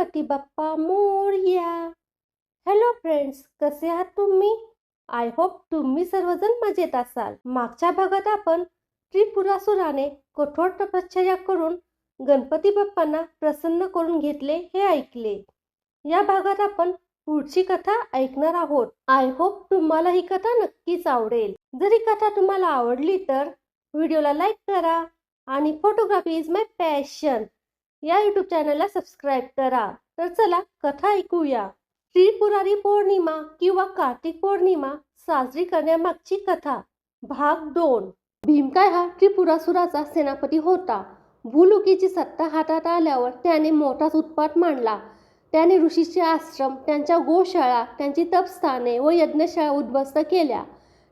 Ganpati Bappa Morya. Hello friends कसे आहात तुम्ही? आय होप तुम्ही सर्वजण मजेत असाल. मागच्या भागात आपण त्रिपुरासुराने कठोर तपश्चर्या करून गणपती बाप्पांना प्रसन्न करून घेतले हे ऐकले. या भागात आपण पुढची कथा ऐकणार आहोत. आय होप तुम्हाला ही कथा नक्कीच आवडेल. जर ही कथा तुम्हाला आवडली तर व्हिडिओला लाईक करा आणि फोटोग्राफी इज माय पॅशन या युट्यूब चॅनलला सबस्क्राईब करा. तर चला कथा ऐकूया. त्रिपुरारी पौर्णिमा किंवा कार्तिक पौर्णिमा साजरी करण्यामागची कथा. भाग दोन. भीमकाय हा त्रिपुरासुराचा सेनापती होता. भूलुकीची सत्ता हातात आल्यावर त्याने मोठाच उत्पात मांडला. त्याने ऋषीचे आश्रम त्यांच्या गोशाळा त्यांची तपस्थाने व यज्ञशाळा उद्ध्वस्त केल्या.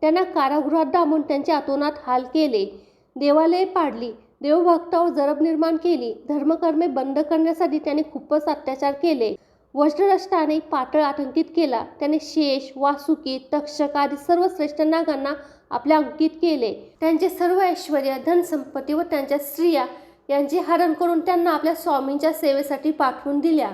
त्यांना कारागृहात डांबून त्यांचे अतोनात हाल केले. देवालये पाडली. देवभक्तावर जरब निर्माण केली. धर्मकर्मे बंद करण्यासाठी त्याने खूपच अत्याचार केले. वज्ररष्टाने पातळ आतंकित केला. त्याने शेष वासुकी तक्षक आदी सर्व श्रेष्ठ नागांना आपल्या अंकित केले. त्यांचे सर्व ऐश्वर धनसंपत्ती व त्यांच्या स्त्रिया यांचे हरण करून त्यांना आपल्या स्वामींच्या सेवेसाठी पाठवून दिल्या.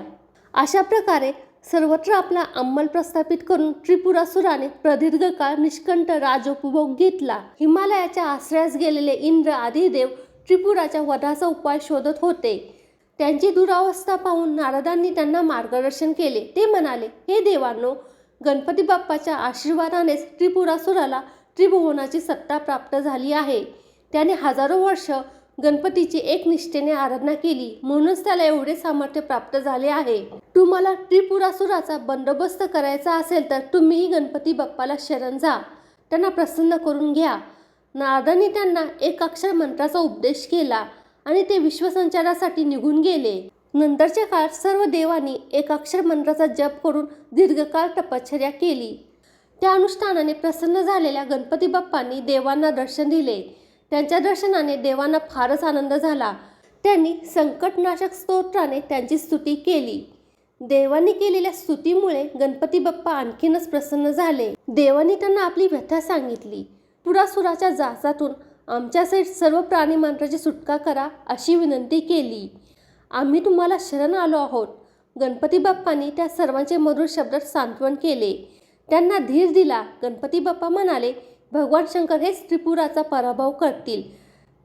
अशा प्रकारे सर्वत्र आपला अंमल प्रस्थापित करून त्रिपुरासुराने प्रदीर्घ काळ निष्कंठ राजोपभोग घेतला. हिमालयाच्या आश्रयास गेलेले इंद्र आदी देव त्रिपुराच्या वधाचा उपाय शोधत होते. त्यांची दुरावस्था पाहून नारदांनी त्यांना मार्गदर्शन केले. ते म्हणाले हे देवांनो गणपती बाप्पाच्या आशीर्वादानेच त्रिपुरासुराला त्रिभुवनाची सत्ता प्राप्त झाली आहे. त्याने हजारो वर्ष गणपतीची एक निष्ठेने आराधना केली. म्हणूनच त्याला एवढे सामर्थ्य प्राप्त झाले आहे. तुम्हाला त्रिपुरासुराचा बंदोबस्त करायचा असेल तर तुम्हीही गणपती बाप्पाला शरण जा. त्यांना प्रसन्न करून घ्या. नारदांनी त्यांना एक अक्षर मंत्राचा उपदेश केला आणि ते विश्वसंचारासाठी निघून गेले. नंतरच्या काळात सर्व देवांनी एक अक्षर मंत्राचा जप करून दीर्घकाळ तपश्चर्या केली. त्या अनुष्ठानाने प्रसन्न झालेल्या गणपती बाप्पांनी देवांना दर्शन दिले. त्यांच्या दर्शनाने देवांना फारच आनंद झाला. त्यांनी संकटनाशक स्तोत्राने त्यांची स्तुती केली. देवांनी केलेल्या स्तुतीमुळे गणपती बाप्पा आणखीनच प्रसन्न झाले. देवांनी त्यांना आपली व्यथा सांगितली. पुरासुराच्या जाचातून आमच्यासहित सर्व प्राणी मात्राची सुटका करा अशी विनंती केली. आम्ही तुम्हाला शरण आलो आहोत. गणपती बाप्पांनी त्या सर्वांचे मधुर शब्दात सांत्वन केले. त्यांना धीर दिला. गणपती बाप्पा म्हणाले भगवान शंकर हेच त्रिपुराचा पराभव करतील.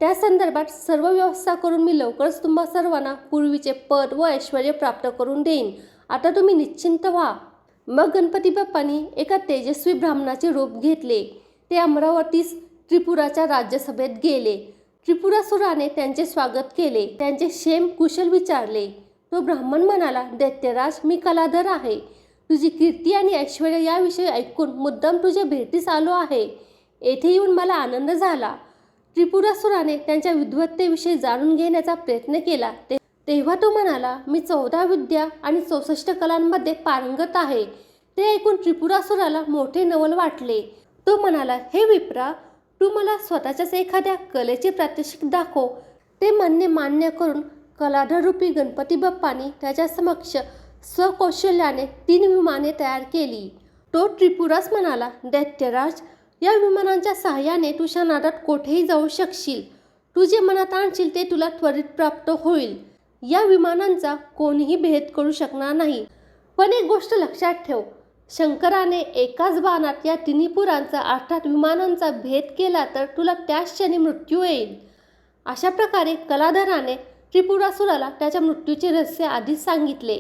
त्या संदर्भात सर्व व्यवस्था करून मी लवकरच तुम्हा सर्वांना पूर्वीचे पद व ऐश्वर प्राप्त करून देईन. आता तुम्ही निश्चिंत व्हा. मग गणपती बाप्पांनी एका तेजस्वी ब्राह्मणाचे रूप घेतले. ते अमरावतीस त्रिपुराच्या राज्यसभेत गेले. त्रिपुरासुराने त्यांचे स्वागत केले. त्यांचे क्षेम कुशल विचारले तो ब्राह्मण म्हणाला दैत्यराज मी कलाधर आहे. तुझी कीर्ती आणि ऐश्वर याविषयी ऐकून मुद्दाम तुझ्या भेटीस आलो आहे. येथे येऊन मला आनंद झाला. त्रिपुरासुराने त्यांच्या विद्वत्तेविषयी जाणून घेण्याचा प्रयत्न केला. ते तेव्हा तो म्हणाला मी चौदा विद्या आणि चौसष्ट कलांमध्ये पारंगत आहे. ते ऐकून त्रिपुरासुराला मोठे नवल वाटले. तो म्हणाला हे विप्रा तू मला स्वतःच्याच एखाद्या कलेचे प्रात्यक्षिक दाखव. ते म्हणणे मान्य करून कलाधरूपी गणपती बाप्पानी त्याच्या समक्ष स्वकौशल्याने तीन विमाने तयार केली. तो त्रिपुरास म्हणाला दैत्यराज या विमानांच्या सहाय्याने तुझ्या नादात कोठेही जाऊ शकशील. तू जे मनात आणशील ते तुला त्वरित प्राप्त होईल. या विमानांचा कोणीही भेद करू शकणार नाही. पण एक गोष्ट लक्षात ठेव. शंकराने एकाच बाणात या तिन्ही पुरांचा अर्थात विमानांचा भेद केला तर तुला त्याच क्षणी मृत्यू येईल. अशा प्रकारे कलाधराने त्रिपुरासुराला त्याच्या मृत्यूचे रहस्य आधीच सांगितले.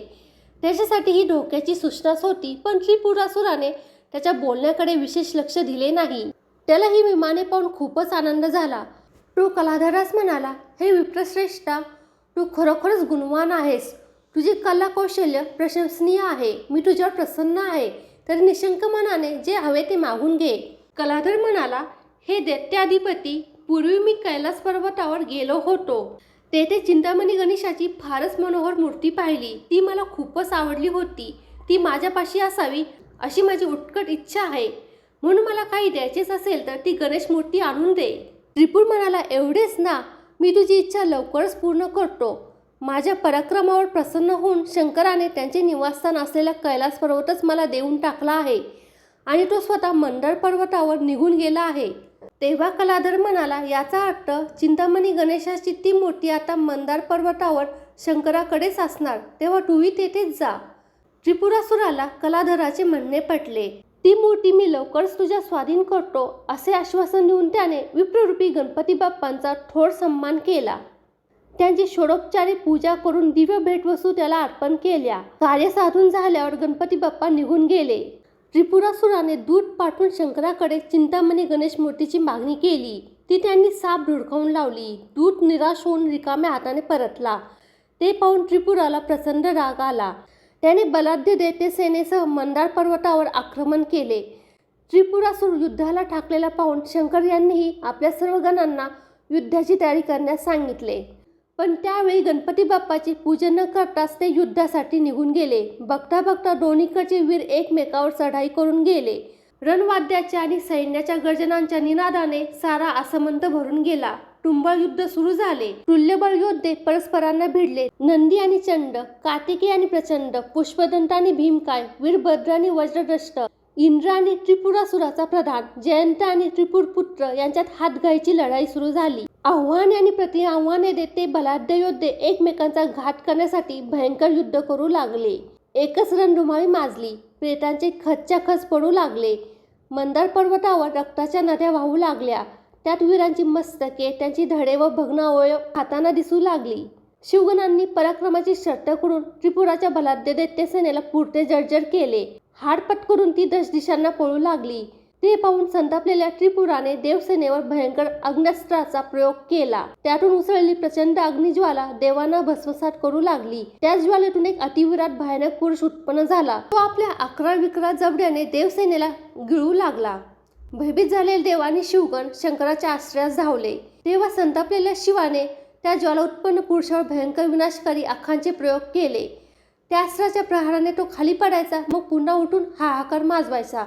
त्याच्यासाठी ही धोक्याची सूचनाच होती पण त्रिपुरासुराने त्याच्या बोलण्याकडे विशेष लक्ष दिले नाही. त्याला ही विमाने पाहून खूपच आनंद झाला. तो कलाधरास म्हणाला हे विप्रश्रेष्ठा तू खरोखरच गुणवान आहेस. तुझे कला कौशल्य प्रशंसनीय आहे मी तुझ्यावर प्रसन्न आहे. तर निशंक मनाने जे हवे ते मागून घे. कलाधर म्हणाला हे दैत्याधिपती पूर्वी मी कैलास पर्वतावर गेलो होतो. तेथे चिंतामणी गणेशाची फारच मनोहर मूर्ती पाहिली. ती मला खूपच आवडली होती. ती माझ्यापाशी असावी अशी माझी उत्कट इच्छा आहे. म्हणून मला काही द्यायचेच असेल तर ती गणेश मूर्ती आणून दे. त्रिपूर म्हणाला एवढेच ना. मी तुझी इच्छा लवकरच पूर्ण करतो. माझ्या पराक्रमावर प्रसन्न होऊन शंकराने त्यांचे निवासस्थान असलेला कैलास पर्वतच मला देऊन टाकला आहे. आणि तो स्वतः मंडळ पर्वतावर निघून गेला आहे. तेव्हा कलाधर म्हणाला याचा अर्थ चिंतामणी गणेशाची ती मूर्ती आता मंदार पर्वतावर शंकराकडेच असणार तेव्हा तूही तेथेच जा. त्रिपुरासुराला कलाधराचे म्हणणे पटले. ती मूर्ती मी लवकरच तुझ्या स्वाधीन करतो असे आश्वासन देऊन त्याने विप्ररूपी गणपती बाप्पांचा थोर सन्मान केला. त्यांची षोडोपचारी पूजा करून दिव्य भेटवस्तू त्याला अर्पण केल्या. कार्य साधून झाल्यावर गणपती बाप्पा निघून गेले. त्रिपुरासुराने दूध पाठवून शंकराकडे चिंतामणी गणेश मूर्तीची मागणी केली. ती त्यांनी साप धुडकावून लावली. दूध निराश होऊन रिकाम्या हाताने परतला. ते पाहून त्रिपुराला प्रचंड राग आला. त्याने बलाढ्य देते सेनेसह मंदार पर्वतावर आक्रमण केले. त्रिपुरासूर युद्धाला ठाकलेला पाहून शंकर यांनीही आपल्या सर्व गणांना युद्धाची तयारी करण्यास सांगितले. पण त्यावेळी गणपती बाप्पाची पूजन न करताच ते युद्धासाठी निघून गेले. बघता बघता दोन्हीकडचे वीर एकमेकावर चढाई करून गेले. रणवाद्याच्या आणि सैन्याच्या गर्जनांच्या निनादाने सारा आसमंत भरून गेला. टुंबळ युद्ध सुरू झाले. तुल्यबळ योद्धे परस्परांना भिडले. नंदी आणि चंड कार्तिकी आणि प्रचंड पुष्पदंत आणि भीमकाय वीरभद्र आणि वज्रदष्ट इंद्र आणि त्रिपुरासुराचा प्रधान जयंत आणि त्रिपुर पुत्र यांच्यात हातगाईची लढाई सुरू झाली. आव्हाने आणि प्रति आव्हाने देत ते बलाढ्य योद्धे एकमेकांचा घात करण्यासाठी भयंकर युद्ध करू लागले. एकच रणधुमाळी माजली प्रेतांचे खचच्या खच पडू लागले. मंदार पर्वतावर रक्ताच्या नद्या वाहू लागल्या. त्यात वीरांची मस्तके त्यांची धडे व भग्न अवयव खाताना दिसू लागली. शिवगणांनी पराक्रमाची शर्त करून त्रिपुराच्या बलाढ्य दैत्य सेनेला पुरते जर्जर केले. हाडपट करून ती दश दिशांना पळू लागली. ते पाहून संतापलेल्या त्रिपुराने देवसेनेवर भयंकर अग्न्यास्त्राचा प्रयोग केला. त्यातून उसळलेली प्रचंड अग्निज्वाला देवांना भस्मसात करू लागली. त्या ज्वालेतून एक अतिविराट भयानक पुरुष उत्पन्न झाला. तो आपल्या अकरा विकरा जबड्याने देवसेनेला गिळू लागला. भयभीत झालेले देव आणि शिवगण शंकराच्या आश्रयास धावले. तेव्हा संतापलेल्या शिवाने त्या ज्वाला उत्पन्न पुरुषावर भयंकर विनाशकारी अखांचे प्रयोग केले. त्या अस्त्राच्या प्रहाराने तो खाली पडायचा मग पुन्हा उठून हाहाकार माजवायचा.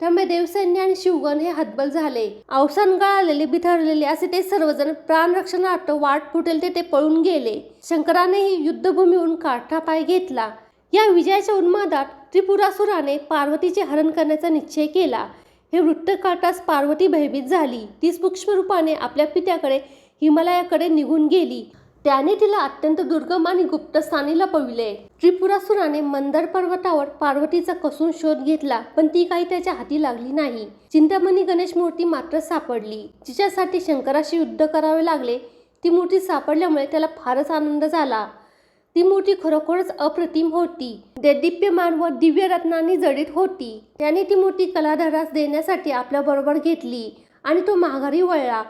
त्यामुळे देवसैन्य आणि शिवगण हे हतबल झाले. अवसान गळालेले बिथरलेले असे ते सर्वजण प्राणरक्षणार्थ वाट फुटेल ते ते पळून गेले. शंकरानेही युद्धभूमीहून काठा पाय घेतला. या विजयाच्या उन्मादात त्रिपुरासुराने पार्वतीचे हरण करण्याचा निश्चय केला. हे वृत्त काटास पार्वती भयभीत झाली. ती सूक्ष्म रूपाने आपल्या पित्याकडे हिमालयाकडे निघून गेली. त्याने तिला अत्यंत दुर्गम आणि गुप्त स्थानीला पविले. त्रिपुरासुराने मंदर पर्वतावर पार्वतीचा कसून शोध घेतला पण ती काही त्याच्या हाती लागली नाही. चिंतामणी गणेश मूर्ती मात्र सापडली. जिच्यासाठी शंकराशी युद्ध करावे लागले ती मूर्ती सापडल्यामुळे त्याला फारच आनंद झाला. ती मूर्ती खरोखरच अप्रतिम होती. देदीप्यमान व दिव्य रत्नांनी जडित होती. त्याने ती मूर्ती कलाधरास देण्यासाठी आपल्या बरोबर घेतली आणि तो माघारी वळला.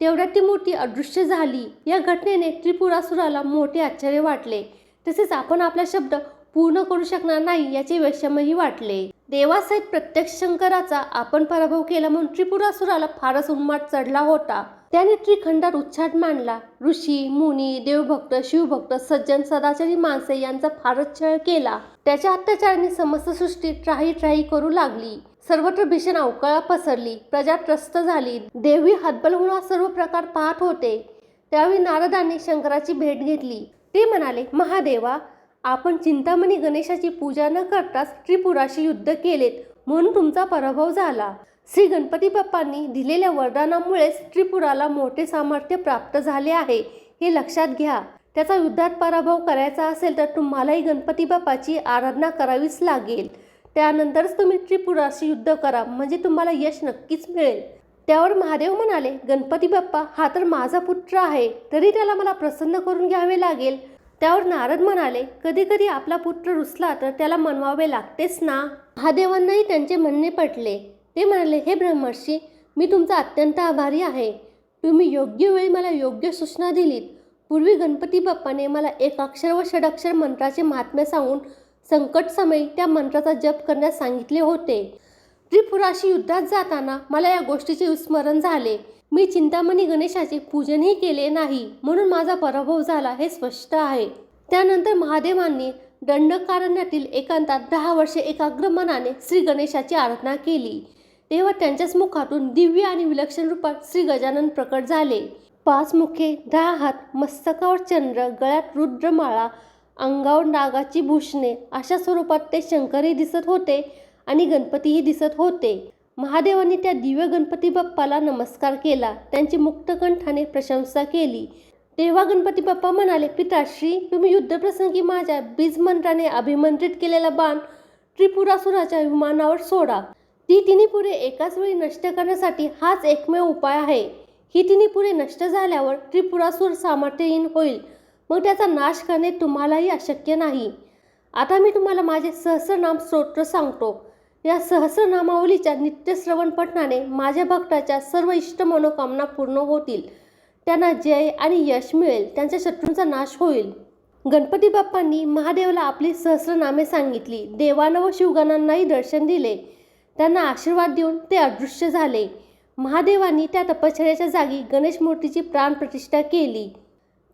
तेवढ्यात ती मूर्ती अदृश्य झाली. या घटनेने त्रिपुरासुराला मोठे आश्चर्य वाटले. तसेच आपण आपला शब्द पूर्ण करू शकणार नाही याचे वैषम्यही वाटले. देवासहित प्रत्यक्ष शंकराचा आपण पराभव केला म्हणून त्रिपुरासुराला फारच उन्माट चढला होता. त्याने त्रिखंडात उच्चाट मांडला. ऋषी मुनी देवभक्त शिवभक्त सज्जन सदाचारी माणसे यांचा फारच छळ केला. त्याच्या अत्याचाराने समस्त सृष्टी त्राही त्राही करू लागली. सर्वत्र भीषण अवकाळा पसरली प्रजा त्रस्त झाली. देवी हतबल होऊन हा सर्व प्रकार पाहत होते. त्यावेळी नारदांनी शंकराची भेट घेतली. ते म्हणाले महादेवा आपण चिंतामणी गणेशाची पूजा न करताच त्रिपुराशी युद्ध केलेत म्हणून तुमचा पराभव झाला. श्री गणपती बाप्पांनी दिलेल्या वरदानामुळेच त्रिपुराला मोठे सामर्थ्य प्राप्त झाले आहे हे लक्षात घ्या. त्याचा युद्धात पराभव करायचा असेल तर तुम्हालाही गणपती बाप्पाची आराधना करावीच लागेल. त्यानंतरच तुम्ही त्रिपुराशी युद्ध करा म्हणजे तुम्हाला यश नक्कीच मिळेल. त्यावर महादेव म्हणाले गणपती बाप्पा हा तर माझा पुत्र आहे तरी त्याला मला प्रसन्न करून घ्यावे लागेल. त्यावर नारद म्हणाले कधी कधी आपला पुत्र रुसला तर त्याला मनवावे लागतेच ना. महादेवांनाही त्यांचे म्हणणे पटले. ते म्हणाले हे ब्रह्मर्षी मी तुमचा अत्यंत आभारी आहे. तुम्ही योग्य वेळी मला योग्य सूचना दिलीत. पूर्वी गणपती बाप्पाने मला एक अक्षर व षडाक्षर मंत्राचे महात्म्य सांगून संकटसमयी त्या मंत्राचा जप करण्यास सांगितले होते. त्रिपुराशी युद्धात जाताना मला या गोष्टीचे विस्मरण झाले. मी चिंतामणी गणेशाचे पूजनही केले नाही म्हणून माझा पराभव झाला हे स्पष्ट आहे. त्यानंतर महादेवांनी दंडकारण्यातील एकांतात दहा वर्षे एकाग्र मनाने श्री गणेशाची आराधना केली. तेव्हा त्यांच्याच मुखातून दिव्य आणि विलक्षण रूपात श्री गजानन प्रकट झाले. पाच मुखे दहा हात मस्तकावर चंद्र गळ्यात रुद्रमाळा अंगावर नागाची भूषणे अशा स्वरूपात ते शंकरही दिसत होते आणि गणपतीही दिसत होते. महादेवांनी त्या दिव्य गणपती बाप्पाला नमस्कार केला. त्यांची मुक्तकंठाने प्रशंसा केली. तेव्हा गणपती बाप्पा म्हणाले पिताश्री तुम्ही युद्धप्रसंगी माझ्या बीजमंत्राने अभिमंत्रित केलेला बाण त्रिपुरासुराच्या विमानावर सोडा. ती तिन्ही पुरे एकाच वेळी नष्ट करण्यासाठी हाच एकमेव उपाय आहे. ही तिन्ही पुरे नष्ट झाल्यावर त्रिपुरासूर सामर्थ्यहीन होईल. मग त्याचा नाश करणे तुम्हालाही अशक्य नाही. आता मी तुम्हाला माझे सहस्रनाम स्तोत्र सांगतो. या सहस्रनामावलीच्या नित्यश्रवण पठणाने माझ्या भक्ताच्या सर्व इष्ट मनोकामना पूर्ण होतील. त्यांना जय आणि यश मिळेल. त्यांच्या शत्रूंचा नाश होईल. गणपती बाप्पांनी महादेवला आपली सहस्रनामे सांगितली. देवानं व शिवगणांनाही दर्शन दिले. त्यांना आशीर्वाद देऊन ते अदृश्य झाले. महादेवांनी त्या तपश्चर्याच्या जागी गणेश मूर्तीची प्राणप्रतिष्ठा केली.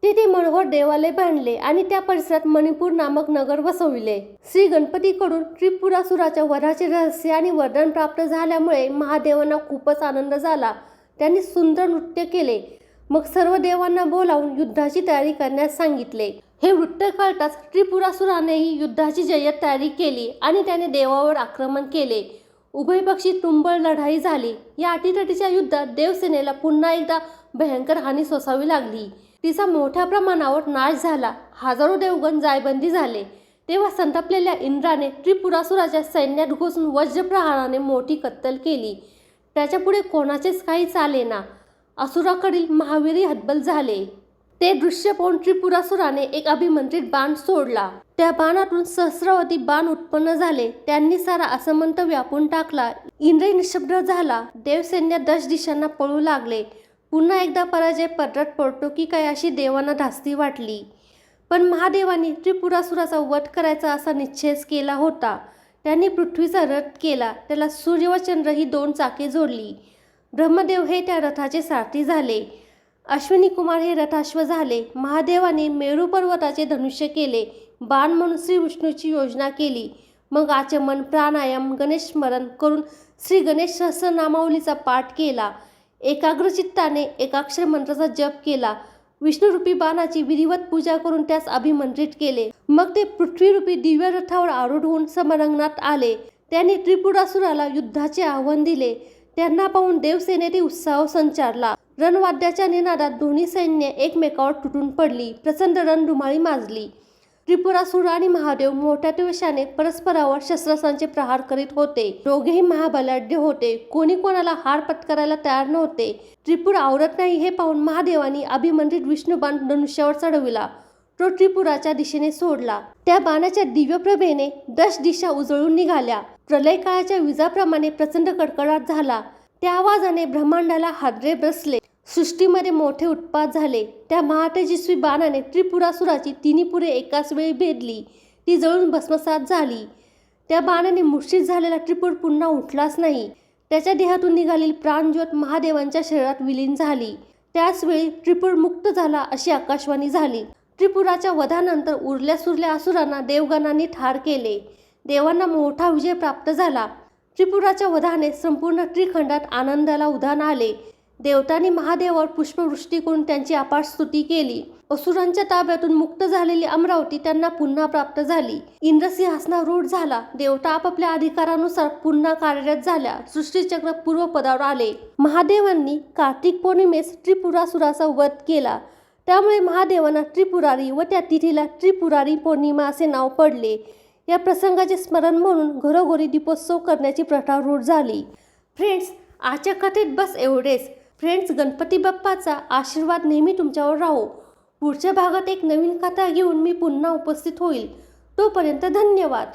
तेथे मनोहर देवालय बांधले आणि त्या परिसरात मणिपूर नामक नगर वसविले. श्री गणपतीकडून त्रिपुरासुराच्या वधाचे रहस्य आणि वरदान प्राप्त झाल्यामुळे महादेवांना खूपच आनंद झाला. त्यांनी सुंदर नृत्य केले. मग सर्व देवांना बोलावून युद्धाची तयारी करण्यास सांगितले. हे वृत्त कळताच त्रिपुरासुरानेही युद्धाची जय्यत तयारी केली आणि त्याने देवावर आक्रमण केले. उभयपक्षी तुंबळ लढाई झाली. या अटीतटीच्या युद्धात देवसेनेला पुन्हा एकदा भयंकर हानी सोसावी लागली. तिचा मोठ्या प्रमाणावर नाश झाला. हजारो देवगण जायबंदी झाले. तेव्हा संतापलेल्या इंद्राने त्रिपुरासुराच्या सैन्यात घुसून वज्रप्रहाराने मोठी कत्तल केली. त्याच्यापुढे कोणाचेच काही चालेना असुराकडील महावीरी हतबल झाले. ते दृश्य पाहून त्रिपुरासुराने एक अभिमंत्रित बाण सोडला. त्या बाणातून सहस्रावती बाण उत्पन्न झाले. त्यांनी सारा असमंत व्यापून टाकला. इंद्र निशब्द झाला. देवसैन्य दश दिशांना पळू लागले. पुन्हा एकदा पराजय पदरात पडतो की काय अशी देवांना धास्ती वाटली. पण महादेवाने त्रिपुरासुराचा वध करायचा असा निश्चयच केला होता. त्यांनी पृथ्वीचा रथ केला. त्याला सूर्य व चंद्र ही दोन चाके जोडली. ब्रह्मदेव हे त्या रथाचे सारथी झाले. अश्विनी कुमार हे रथाश्व झाले. महादेवाने मेरू पर्वताचे धनुष्य केले. बाण म्हणून श्री विष्णूची योजना केली. मग आचमन प्राणायाम गणेश स्मरण करून श्री गणेश सहस्रनामावलीचा पाठ केला. एकाग्रचित्ताने एकाक्षर मंत्राचा जप केला. विष्णुरूपी बाणाची विधिवत पूजा करून त्यास अभिमंत्रित केले. मग ते पृथ्वीरूपी दिव्य रथावर आरूढ होऊन समरंगणात आले. त्यांनी त्रिपुरासुराला युद्धाचे आव्हान दिले. त्यांना पाहून देवसेनेने उत्साह संचारला. रणवाद्याच्या निनादात दोन्ही सैन्य एकमेकावर तुटून पडली. प्रचंड रणधुमाळी माजली. त्रिपुरासूर आणि महादेव मोठ्या द्वेषाने परस्परावर शस्त्रास्त्रांचे प्रहार करीत होते. दोघेही महाबलाढ्य होते. कोणी कोणाला हार पत्करायला तयार नव्हते. त्रिपुर आवरत नाही हे पाहून महादेवानी अभिमंत्रित विष्णुबाण धनुष्यावर चढविला. तो त्रिपुराच्या दिशेने सोडला. त्या बाणाच्या दिव्य प्रभेने दश दिशा उजळून निघाल्या. प्रलयकाळाच्या विजाप्रमाणे प्रचंड कडकडाट झाला. त्या आवाजाने ब्रह्मांडाला हादरे बसले. सृष्टीमध्ये मोठे उत्पात झाले. त्या महातेजस्वी बाणाने त्रिपुरासुराची तिन्ही पुरे एकाच वेळी भेदली. ती जळून भस्मसात झाली. त्या बाणाने मुश्चित झालेला त्रिपूर पुन्हा उठलाच नाही. त्याच्या देहातून निघालेली प्राणज्योत महादेवांच्या शरीरात विलीन झाली. त्याचवेळी त्रिपूर मुक्त झाला अशी आकाशवाणी झाली. त्रिपुराच्या वधानंतर उरल्या सुरल्या असुरांना देवगणांनी ठार केले. देवांना मोठा विजय प्राप्त झाला. त्रिपुराच्या वधाने संपूर्ण त्रिखंडात आनंदाला उधाण आले. देवतांनी महादेवावर पुष्पवृष्टी करून त्यांची अपार स्तुती केली. असुरांच्या ताब्यातून मुक्त झालेली अमरावती त्यांना पुन्हा प्राप्त झाली. इंद्रसिंहासनारूढ झाला. देवता आपापल्या अधिकारानुसार पुन्हा कार्यरत झाल्या. सृष्टीचक्र पूर्वपदावर आले. महादेवांनी कार्तिक पौर्णिमेस त्रिपुरासुराचा वध केला. त्यामुळे महादेवांना त्रिपुरारी व त्या तिथीला त्रिपुरारी पौर्णिमा असे नाव पडले. या प्रसंगाचे स्मरण म्हणून घरोघरी दीपोत्सव करण्याची प्रथा रूढ झाली. फ्रेंड्स आजच्या कथेत बस एवढेच. फ्रेंड्स गणपती बाप्पाचा आशीर्वाद नेहमी तुमच्यावर राहो. पुढच्या भागात एक नवीन कथा घेऊन मी पुन्हा उपस्थित होईल. तोपर्यंत धन्यवाद.